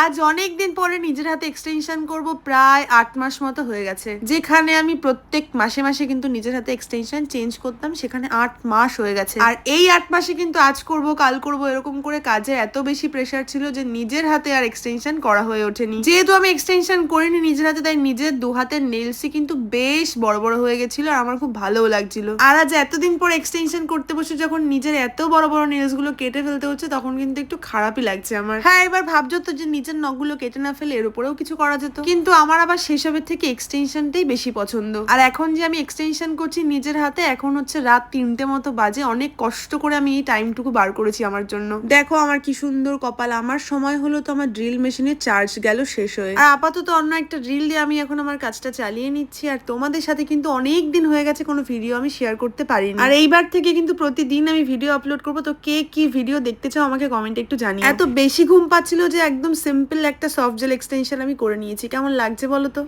আজ অনেক দিন পরে নিজের হাতে এক্সটেনশন করব, প্রায় আট মাস মতো হয়ে গেছে। যেখানে আমি প্রত্যেক মাসে মাসে কিন্তু নিজের হাতে এক্সটেনশন চেঞ্জ করতাম, সেখানে আট মাস হয়ে গেছে। আর এই আট মাসে কিন্তু আজ করব, কাল করব এরকম করে কাজে এত বেশি প্রেশার ছিল যে নিজের হাতে আর এক্সটেনশন করা হয়ে ওঠেনি। যেহেতু আমি এক্সটেনশন করিনি নিজের হাতে, তাই নিজের দু হাতের নেলসই কিন্তু বেশ বড় বড় হয়ে গেছিল আর আমার খুব ভালোও লাগছিল। আর আজ এতদিন পর এক্সটেনশন করতে বসে যখন নিজের এত বড় বড় নেলসগুলো কেটে ফেলতে হচ্ছে, তখন কিন্তু একটু খারাপই লাগছে আমার। হ্যাঁ এবার ভাবছ তো যে নিজের নখগুলো কেটে না ফেলে এর উপরেও কিছু করা যেত। কিন্তু আমার আবার সেসবের থেকে এক্সটেনশনটাই বেশি পছন্দ। আর এখন যে আমি এক্সটেনশন করছি নিজের হাতে, এখন হচ্ছে রাত তিনটে মতো বাজে। অনেক কষ্ট করে আমি এই টাইমটুকু বার করেছি আমার জন্য। দেখো আমার কি সুন্দর কপাল। আমার সময় হলো তো আমার ড্রিল মেশিনের চার্জ গেল শেষ হয়ে। আর আপাতত অন্য একটা ড্রিল দিয়ে আমি এখন আমার কাজটা চালিয়ে নিচ্ছি। আর তোমাদের সাথে কিন্তু অনেক দিন হয়ে গেছে কোনো ভিডিও আমি শেয়ার করতে পারিনি। আর এইবার থেকে কিন্তু প্রতিদিন আমি ভিডিও আপলোড করব। তো কে কি ভিডিও দেখতে চাও আমাকে কমেন্টে একটু জানি এত বেশি ঘুম পাচ্ছিল যে একদম সিম্পল একটা সফট জেল এক্সটেনশন আমি করে নিয়েছি। কেমন লাগছে বলো তো?